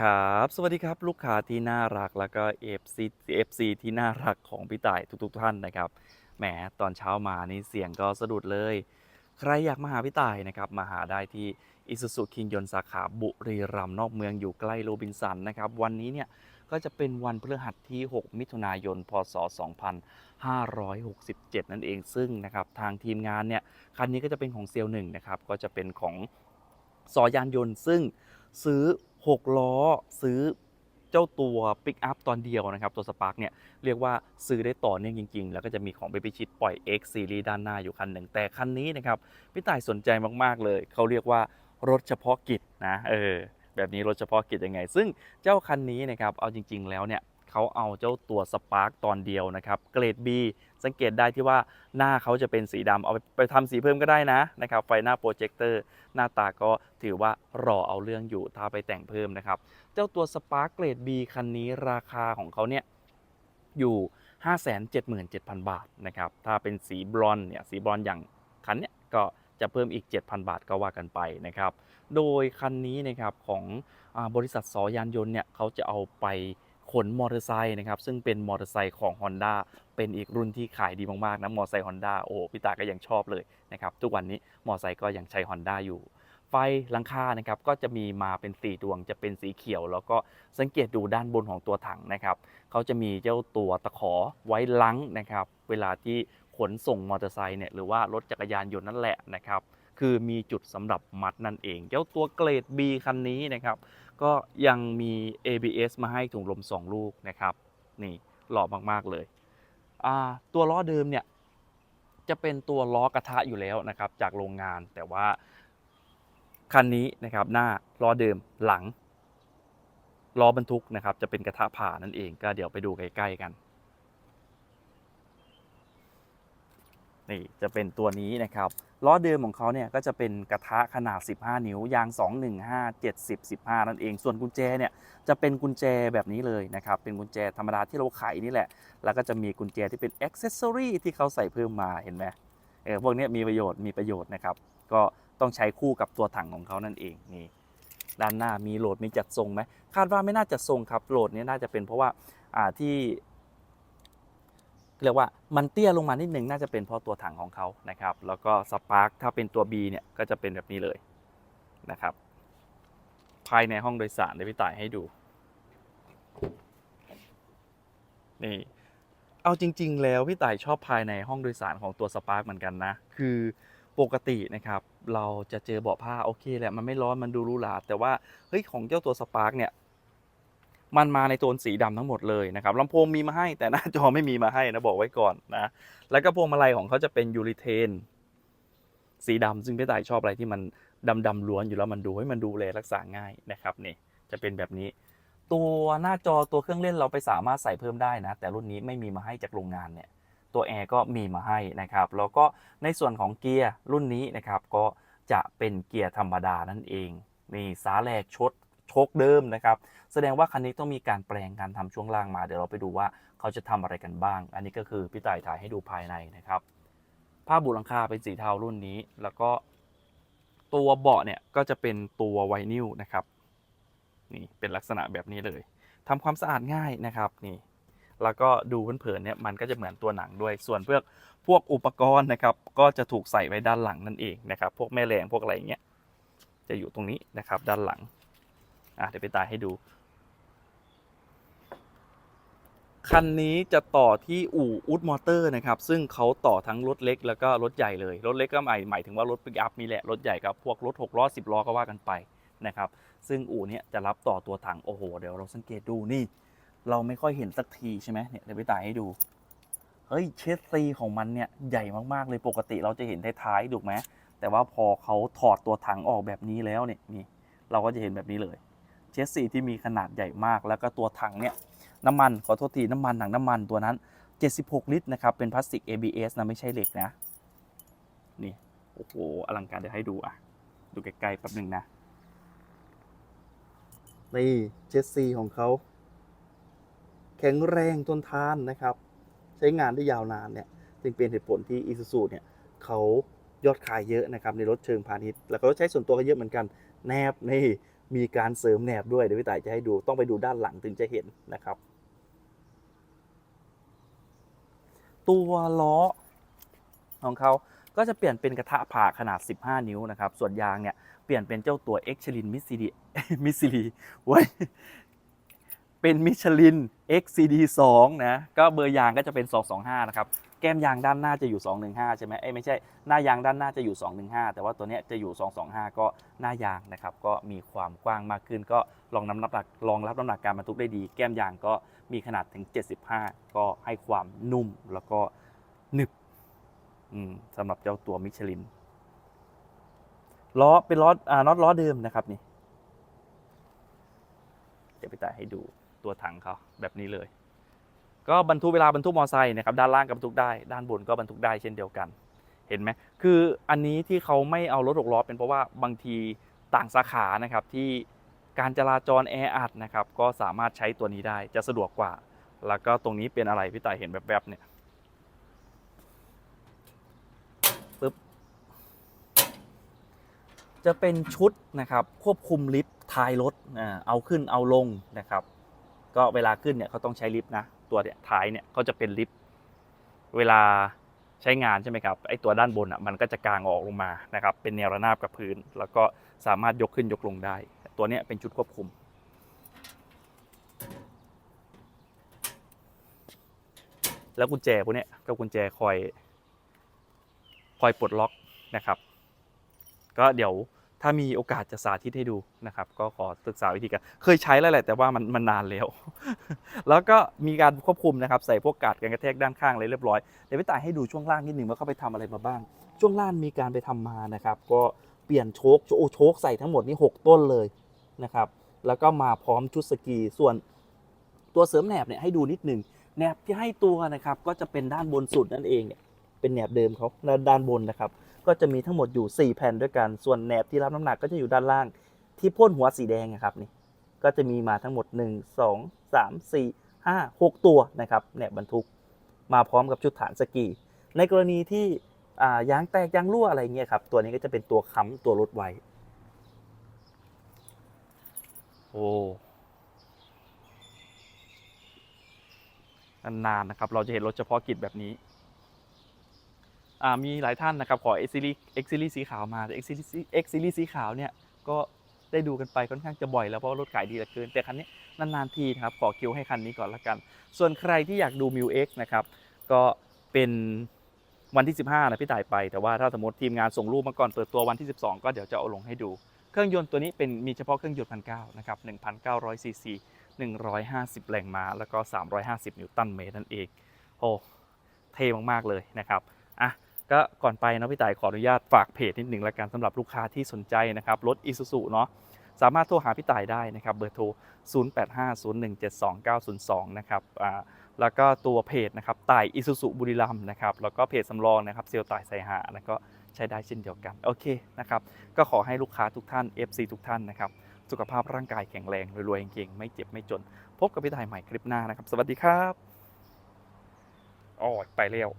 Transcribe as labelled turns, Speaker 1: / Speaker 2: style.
Speaker 1: ครับ สวัสดีครับ ลูกค้าที่น่ารักแล้วก็ FC FC ที่น่ารักของพี่ต่ายทุกๆท่านนะครับแหมตอนเช้ามานี่เสียงก็สะดุดเลย ใครอยากมาหาพี่ต่ายนะครับมาหาได้ที่อิสุสุคิงยนสาขาบุรีรัมย์นอกเมืองอยู่ใกล้โรบินสันนะครับ วันนี้เนี่ยก็จะเป็นวันพฤหัสที่ 6 มิถุนายน พศ 2567 นั่นเองซึ่งนะครับทางทีมงานเนี่ยคันนี้ก็จะเป็นของเซลล์หนึ่งนะครับก็จะเป็นของซอยานยนต์ซึ่ง ซื้อ 6 ล้อ ซื้อเจ้าตัวปิกอัพตอนเดียวนะครับ ตัวสปาร์กเนี่ยเรียกว่าซื้อได้ต่อเนื่องจริง ๆ แล้วก็จะมีของเบบี้ชิดปล่อย X ซีรีส์ด้านหน้าอยู่คันหนึ่ง แต่คันนี้นะครับ พี่ต่ายสนใจมากๆเลย เขาเรียกว่ารถเฉพาะกิจนะเออแบบนี้รถเฉพาะกิจยังไง ซึ่งเจ้าคันนี้นะครับเอาจริง ๆ แล้วเนี่ย เขาเอาเจ้าตัวสปาร์กตอนเดียวนะครับ เกรด B สังเกตได้ที่ว่าหน้าเขาจะเป็นสีดำเอาไปไปทำสีเพิ่มก็ได้นะนะครับ ไฟหน้าโปรเจคเตอร์หน้าตาก็ถือว่ารอเอาเรื่องอยู่ถ้าไปแต่งเพิ่มนะครับ เจ้าตัวสปาร์กเกรด B คันนี้ราคาของเขาเนี่ยอยู่ 577,000 บาทนะครับ ถ้าเป็นสีบรอนเนี่ยสีบรอนอย่างคันเนี้ยก็จะเพิ่มอีก 7,000 บาทก็ว่ากันไปนะครับ โดยคันนี้นะครับของอบริษัทสอยานยนต์เนี่ยเขาจะเอาไป ขนมอเตอร์ไซค์นะครับซึ่งเป็นมอเตอร์ไซค์ของ Honda เป็นอีกรุ่นที่ขายดีมากๆนะมอเตอร์ไซค์ Honda โอ้พี่ตาก็ยังชอบเลยนะครับทุกวันนี้มอเตอร์ไซค์ก็ยังใช้ Honda อยู่ไฟหลังคานะครับก็จะมีมาเป็น 4 ดวงจะเป็นสีเขียว แล้วก็สังเกตดูด้านบนของตัวถังนะครับเขาจะมีเจ้าตัวตะขอไว้ลังนะครับเวลาที่ขนส่งมอเตอร์ไซค์เนี่ยหรือว่ารถจักรยานยนต์นั่นแหละนะครับคือมีจุดสำหรับมัดนั่นเอง เจ้าตัวเกรด B คันนี้นะครับ ก็ยังมี ABS มาให้ถุงลม 2 ลูกนะครับนี่หล่อมากๆเลยตัวล้อเดิมเนี่ยจะเป็นตัวล้อกระทะอยู่แล้วนะครับ จากโรงงานแต่ว่าคันนี้นะครับหน้าล้อเดิมหลังล้อบรรทุกนะครับ จะเป็นกระทะผ่านั่นเองก็เดี๋ยวไปดูใกล้ๆกัน นี่จะเป็นตัวนี้นะครับล้อเดิมของเขาเนี่ยก็จะเป็นกระทะขนาด 15 นิ้ว ยาง 215 70 15 นั่นเอง ส่วนกุญแจเนี่ยจะเป็นกุญแจแบบนี้เลยนะครับ เป็นกุญแจธรรมดาที่เราไขนี่แหละ แล้วก็จะมีกุญแจที่เป็นอ็อกเซสซอรีที่เขาใส่เพิ่มมาเห็นไหมเออพวกนี้มีประโยชน์มีประโยชน์นะครับ ก็ต้องใช้คู่กับตัวถังของเขานั่นเองนี่ด้านหน้ามีโหลดมีจัดทรงไหมคาดว่าไม่น่าจะทรงครับโหลดนี้น่าจะเป็นเพราะว่าที่ เรียกว่ามันเตี้ยลงมานิดนึงน่าจะเป็นเพราะตัวถังของเขานะครับ แล้วก็สปาร์คถ้าเป็นตัว B เนี่ยก็จะเป็นแบบนี้เลยนะครับ ภายในห้องโดยสารเดี๋ยวพี่ต่ายให้ดู นี่ เอาจริง ๆ แล้วพี่ต่ายชอบภายในห้องโดยสารของตัวสปาร์คเหมือนกันนะ คือปกตินะครับ เราจะเจอเบาะผ้าโอเคแหละมันไม่ร้อนมันดูรูหราแต่ว่าเฮ้ยของเจ้าตัวสปาร์คเนี่ย มันมาในโทนสีดำทั้งหมดเลยนะครับลำโพงมีมาให้แต่หน้าจอไม่มีมาให้นะบอกไว้ก่อนนะแล้วก็พวงมาลัยของเขาจะเป็นยูริเทนสีดำซึ่งพี่ต่ายชอบอะไรที่มันดำดำล้วนอยู่แล้วมันดูให้มันดูแลรักษาง่ายนะครับนี่จะเป็นแบบนี้ ตัวหน้าจอตัวเครื่องเล่นเราไปสามารถใส่เพิ่มได้นะ แต่รุ่นนี้ไม่มีมาให้จากโรงงานเนี่ยตัวแอร์ก็มีมาให้นะครับแล้วก็ในส่วนของเกียร์รุ่นนี้นะครับก็จะเป็นเกียร์ธรรมดานั่นเองนี่สาแหลกชด โชคเดิมนะครับ แสดงว่าคันนี้ต้องมีการแปลงการทำช่วงล่างมา เดี๋ยวเราไปดูว่าเขาจะทำอะไรกันบ้าง อันนี้ก็คือพี่ต่ายถ่ายให้ดูภายในนะครับผ้าบุหลังคาเป็นสีเทารุ่นนี้ แล้วก็ตัวเบาะเนี่ยก็จะเป็นตัวไวนิลนะครับนี่เป็นลักษณะแบบนี้เลยทำความสะอาดง่ายนะครับนี่แล้วก็ดูเผินๆเนี่ยมันก็จะเหมือนตัวหนังด้วย ส่วนเพวกพวกอุปกรณ์นะครับ ก็จะถูกใส่ไว้ด้านหลังนั่นเองนะครับ พวกแม่แรงพวกอะไรอย่างเงี้ยจะอยู่ตรงนี้นะครับด้านหลัง อะเดี๋ยวไปตายให้ดู คันนี้จะต่อที่อู่อุดมอเตอร์นะครับ ซึ่งเขาต่อทั้งรถเล็กแล้วก็รถใหญ่เลย รถเล็กก็หมายหมายถึงว่ารถปิกอัพนี่แหละ รถใหญ่กับพวกรถ6ล้อ10ล้อก็ว่ากันไปนะครับ ซึ่งอู่เนี้ยจะรับต่อตัวถังโอ้โห เดี๋ยวเราสังเกตดูนี่ เราไม่ค่อยเห็นสักทีใช่ไหมเนี่ยเดี๋ยวไปตายให้ดูเฮ้ยเชสซีของมันเนี่ยใหญ่มากๆเลยปกติเราจะเห็นท้ายๆถูกไหมแต่ว่าพอเขาถอดตัวถังออกแบบนี้แล้วเนี่ยนี่เราก็จะเห็นแบบนี้เลย เชสซีที่มีขนาดใหญ่มาก แล้วก็ตัวถังเนี่ยน้ำมันขอโทษทีน้ำมันถังน้ำมันตัวนั้น 76 ลิตรนะครับเป็นพลาสติก ABS นะไม่ใช่เหล็กนะนี่โอ้โหอลังการเดี๋ยวให้ดูอะ ดูใกล้ๆแป๊บหนึ่งนะนี่เชสซีของเขาแข็งแรงทนทานนะครับ ใช้งานได้ยาวนานเนี่ยจึงเป็นเหตุผลที่ Isuzu เนี่ยเขายอดขายเยอะนะครับในรถเชิงพาณิชย์ แล้วก็รถใช้ส่วนตัวก็เยอะเหมือนกัน แนบนี่ มีการเสริมแหนบด้วยเดี๋ยวพี่ต่ายจะให้ดูต้องไปดูด้านหลังถึงจะเห็นนะครับ ตัวล้อของเขาก็จะเปลี่ยนเป็นกระทะผ่าขนาด 15 นิ้วนะครับ ส่วนยางเนี่ย เปลี่ยนเป็นเจ้าตัว x อ h ลินมิสซิลีมิสซิลีไว้ยเป็นมิชลิน XCD 2นะ ก็เบอร์ยางก็จะเป็น 225 นะครับ แก้มยางด้านหน้าจะอยู่ 215 ใช่ไหมเอ้ยไม่ใช่หน้ายางด้านหน้าจะอยู่ 215 แต่ว่าตัวเนี้ยจะอยู่ 225 ก็หน้ายางนะครับก็มีความกว้างมากขึ้น ก็รองน้ำหนักรองรับน้ำหนักการบรรทุกได้ดี แก้มยางก็มีขนาดถึง 75 ก็ให้ความนุ่มแล้วก็หนึบสำหรับเจ้าตัวมิชลินล้อเป็นล้ออ่าน็อตล้อเดิมนะครับนี่เดี๋ยวไปแต่ให้ดูตัวถังเขาแบบนี้เลย ก็บรรทุกเวลาบรรทุกมอไซค์นะครับด้านล่างก็บรรทุกได้ด้านบนก็บรรทุกได้เช่นเดียวกัน เห็นไหมคืออันนี้ที่เขาไม่เอารถหกล้อเป็นเพราะว่าบางทีต่างสาขานะครับที่การจราจรแออัดนะครับก็สามารถใช้ตัวนี้ได้จะสะดวกกว่า แล้วก็ตรงนี้เป็นอะไรพี่ต่ายเห็นแบบบๆเนี่ยปึ๊บจะเป็นชุดนะครับควบคุมลิฟต์ท้ายรถเอาขึ้นเอาลงนะครับ ก็เวลาขึ้นเนี่ยเขาต้องใช้ลิฟต์นะ ตัวเนี่ยท้ายเนี่ยเขาจะเป็นลิฟต์เวลาใช้งานใช่ไหมครับไอตัวด้านบนอะมันก็จะกางออกลงมานะครับเป็นแนวระนาบกับพื้น แล้วก็สามารถยกขึ้นยกลงได้ ตัวเนี้ยเป็นชุดควบคุม แล้วกุญแจพวกเนี้ยก็กุญแจคอยคอยปลดล็อกนะครับ ก็เดี๋ยว ถ้ามีโอกาสจะสาธิตให้ดูนะครับ ก็ขอศึกษาวิธีการเคยใช้แล้วแหละแต่ว่ามันมันนานแล้ว แล้วก็มีการควบคุมนะครับใส่พวกกาดกันกระแทกด้านข้างอะไรเรียบร้อยเดี๋ยวพี่ต่ายให้ดูช่วงล่างนิดหนึ่งว่าเขาไปทำอะไรมาบ้าง ช่วงล่างมีการไปทำมานะครับ ก็เปลี่ยนโชคโอ้โชคใส่ทั้งหมดนี่6 ต้นเลยนะครับ แล้วก็มาพร้อมชุดสกีส่วนตัวเสริมแหนบเนี่ยให้ดูนิดหนึ่งแหนบที่ให้ตัวนะครับก็จะเป็นด้านบนสุดนั่นเองเนี่ยเป็นแหนบเดิมเขาด้านบนนะครับ ก็จะมีทั้งหมดอยู่ 4 แผ่นด้วยกัน ส่วนแหนบที่รับน้ำหนักก็จะอยู่ด้านล่าง ที่พ่นหัวสีแดงนะครับนี่ ก็จะมีมาทั้งหมด 1 2 3 4 5 6 ตัวนะครับแหนบบรรทุก มาพร้อมกับชุดฐานสกี ในกรณีที่ยางแตกยางรั่วอะไรเงี้ยครับ ตัวนี้ก็จะเป็นตัวค้ำตัวรถไว้ โอ้นานๆนะครับ เราจะเห็นรถเฉพาะกิจแบบนี้ มีหลายท่านนะครับขอ X Series X Series สีขาวมาแต่ X Series X Series สีขาวเนี่ยก็ได้ดูกันไปค่อนข้างจะบ่อยแล้วเพราะรถขายดีเหลือเกิน แต่คันนี้นานๆทีนะครับขอคิวให้คันนี้ก่อนละกัน ส่วนใครที่อยากดู m ิว X นะครับก็เป็นวันที่ 15นะพี่ต่ายไป แต่ว่าถ้าสมมติทีมงานส่งรูปมาก่อนเปิดตัววันที่ 12 ก็เดี๋ยวจะเอาลงให้ดู เครื่องยนต์ตัวนี้เป็นมีเฉพาะเครื่องยนต์พันเก้านะครับ1,900ซีซี150แรงม้าแล้วก็350นิวตันเมตรนั่นเองโอ้เท่มากๆเลยนะครับอะ ก็ก่อนไปนะพี่ต่ายขออนุญาตฝากเพจนิดหนึ่งละกันสำหรับลูกค้าที่สนใจนะครับรถ i s u z u เนาะสามารถโทรหาพี่ต่ายได้นะครับเบอร์โทร 0850172902 นะครับอ่าแล้วก็ตัวเพจนะครับต่ายอิสุสุบุรีรัมนะครับแล้วก็เพจสำรองนะครับเซลต่ายไซหาแล้วก็ใช้ได้เช่นเดียวกันโอเคนะครับก็ขอให้ลูกค้าทุกท่าน FC ทุกท่านนะครับสุขภาพร่างกายแข็งแรงรวยๆเก่งๆไม่เจ็บไม่จน พบกับพี่ต่ายใหม่คลิปหน้านะครับ สวัสดีครับอ๋อไปเร็ว